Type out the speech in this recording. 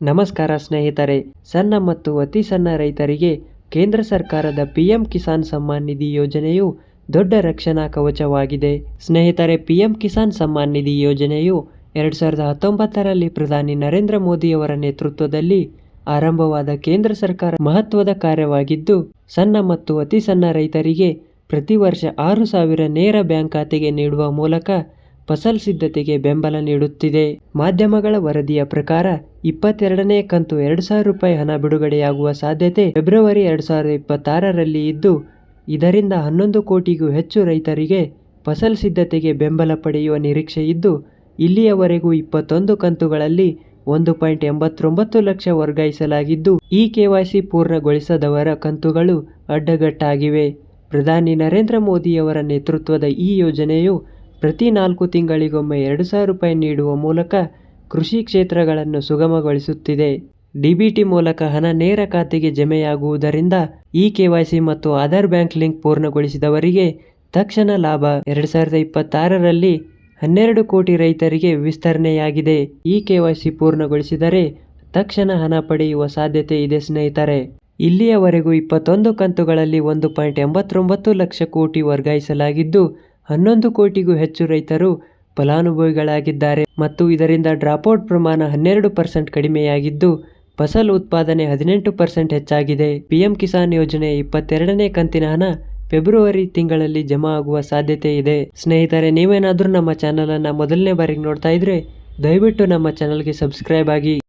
ನಮಸ್ಕಾರ ಸ್ನೇಹಿತರೆ. ಸಣ್ಣ ಮತ್ತು ಅತಿ ಸಣ್ಣ ರೈತರಿಗೆ ಕೇಂದ್ರ ಸರ್ಕಾರದ ಪಿಎಂ ಕಿಸಾನ್ ಸಮ್ಮಾನ್ ನಿಧಿ ಯೋಜನೆಯು ದೊಡ್ಡ ರಕ್ಷಣಾ ಕವಚವಾಗಿದೆ. ಸ್ನೇಹಿತರೆ, ಪಿಎಂ ಕಿಸಾನ್ ಸಮ್ಮಾನ್ ನಿಧಿ ಯೋಜನೆಯು ಎರಡು ಸಾವಿರದ ಹತ್ತೊಂಬತ್ತರಲ್ಲಿ ಪ್ರಧಾನಿ ನರೇಂದ್ರ ಮೋದಿಯವರ ನೇತೃತ್ವದಲ್ಲಿ ಆರಂಭವಾದ ಕೇಂದ್ರ ಸರ್ಕಾರ ಮಹತ್ವದ ಕಾರ್ಯವಾಗಿದ್ದು, ಸಣ್ಣ ಮತ್ತು ಅತಿ ಸಣ್ಣ ರೈತರಿಗೆ ಪ್ರತಿ ವರ್ಷ ಆರು ಸಾವಿರ ನೇರ ಬ್ಯಾಂಕ್ ಖಾತೆಗೆ ನೀಡುವ ಮೂಲಕ ಫಸಲ್ ಸಿದ್ಧತೆಗೆ ಬೆಂಬಲ ನೀಡುತ್ತಿದೆ. ಮಾಧ್ಯಮಗಳ ವರದಿಯ ಪ್ರಕಾರ ಇಪ್ಪತ್ತೆರಡನೇ ಕಂತು ಎರಡು ಸಾವಿರ ರೂಪಾಯಿ ಹಣ ಬಿಡುಗಡೆಯಾಗುವ ಸಾಧ್ಯತೆ ಫೆಬ್ರವರಿ ಎರಡು ಸಾವಿರದ ಇಪ್ಪತ್ತಾರರಲ್ಲಿ ಇದ್ದು, ಇದರಿಂದ ಹನ್ನೊಂದು ಕೋಟಿಗೂ ಹೆಚ್ಚು ರೈತರಿಗೆ ಫಸಲ್ ಸಿದ್ಧತೆಗೆ ಬೆಂಬಲ ಪಡೆಯುವ ನಿರೀಕ್ಷೆ ಇದ್ದು, ಇಲ್ಲಿಯವರೆಗೂ ಇಪ್ಪತ್ತೊಂದು ಕಂತುಗಳಲ್ಲಿ ಒಂದು ಪಾಯಿಂಟ್ ಎಂಬತ್ತೊಂಬತ್ತು ಲಕ್ಷ ವರ್ಗಾಯಿಸಲಾಗಿದ್ದು, ಈ ಕೆವೈಸಿ ಪೂರ್ಣಗೊಳಿಸದವರ ಕಂತುಗಳು ಅಡ್ಡಗಟ್ಟಾಗಿವೆ. ಪ್ರಧಾನಿ ನರೇಂದ್ರ ಮೋದಿಯವರ ನೇತೃತ್ವದ ಈ ಯೋಜನೆಯು ಪ್ರತಿ ನಾಲ್ಕು ತಿಂಗಳಿಗೊಮ್ಮೆ ಎರಡು ಸಾವಿರ ರೂಪಾಯಿ ನೀಡುವ ಮೂಲಕ ಕೃಷಿ ಕ್ಷೇತ್ರಗಳನ್ನು ಸುಗಮಗೊಳಿಸುತ್ತಿದೆ. ಡಿಬಿಟಿ ಮೂಲಕ ಹಣ ನೇರ ಖಾತೆಗೆ ಜಮೆಯಾಗುವುದರಿಂದ ಇ ಕೆವೈಸಿ ಮತ್ತು ಆಧಾರ್ ಬ್ಯಾಂಕ್ ಲಿಂಕ್ ಪೂರ್ಣಗೊಳಿಸಿದವರಿಗೆ ತಕ್ಷಣ ಲಾಭ. ಎರಡು ಸಾವಿರದ ಇಪ್ಪತ್ತಾರರಲ್ಲಿ ಹನ್ನೆರಡು ಕೋಟಿ ರೈತರಿಗೆ ವಿಸ್ತರಣೆಯಾಗಿದೆ. ಇ ಕೆವೈಸಿ ಪೂರ್ಣಗೊಳಿಸಿದರೆ ತಕ್ಷಣ ಹಣ ಪಡೆಯುವ ಸಾಧ್ಯತೆ ಇದೆ ಸ್ನೇಹಿತರೆ. ಇಲ್ಲಿಯವರೆಗೂ ಇಪ್ಪತ್ತೊಂದು ಕಂತುಗಳಲ್ಲಿ ಒಂದು ಪಾಯಿಂಟ್ ಎಂಬತ್ತೊಂಬತ್ತು ಲಕ್ಷ ಕೋಟಿ ವರ್ಗಾಯಿಸಲಾಗಿದ್ದು ಹನ್ನೊಂದು ಕೋಟಿಗೂ ಹೆಚ್ಚು ರೈತರು ಫಲಾನುಭವಿಗಳಾಗಿದ್ದಾರೆ ಮತ್ತು ಇದರಿಂದ ಡ್ರಾಪ್ಔಟ್ ಪ್ರಮಾಣ ಹನ್ನೆರಡು ಪರ್ಸೆಂಟ್ ಕಡಿಮೆಯಾಗಿದ್ದು, ಫಸಲ್ ಉತ್ಪಾದನೆ ಹದಿನೆಂಟು ಪರ್ಸೆಂಟ್ ಹೆಚ್ಚಾಗಿದೆ. ಪಿಎಂ ಕಿಸಾನ್ ಯೋಜನೆ ಇಪ್ಪತ್ತೆರಡನೇ ಕಂತಿನ ಹಣ ಫೆಬ್ರವರಿ ತಿಂಗಳಲ್ಲಿ ಜಮಾ ಆಗುವ ಸಾಧ್ಯತೆ ಇದೆ. ಸ್ನೇಹಿತರೆ, ನೀವೇನಾದರೂ ನಮ್ಮ ಚಾನಲನ್ನು ಮೊದಲನೇ ಬಾರಿಗೆ ನೋಡ್ತಾ ಇದ್ರೆ ದಯವಿಟ್ಟು ನಮ್ಮ ಚಾನಲ್ಗೆ ಸಬ್ಸ್ಕ್ರೈಬ್ ಆಗಿ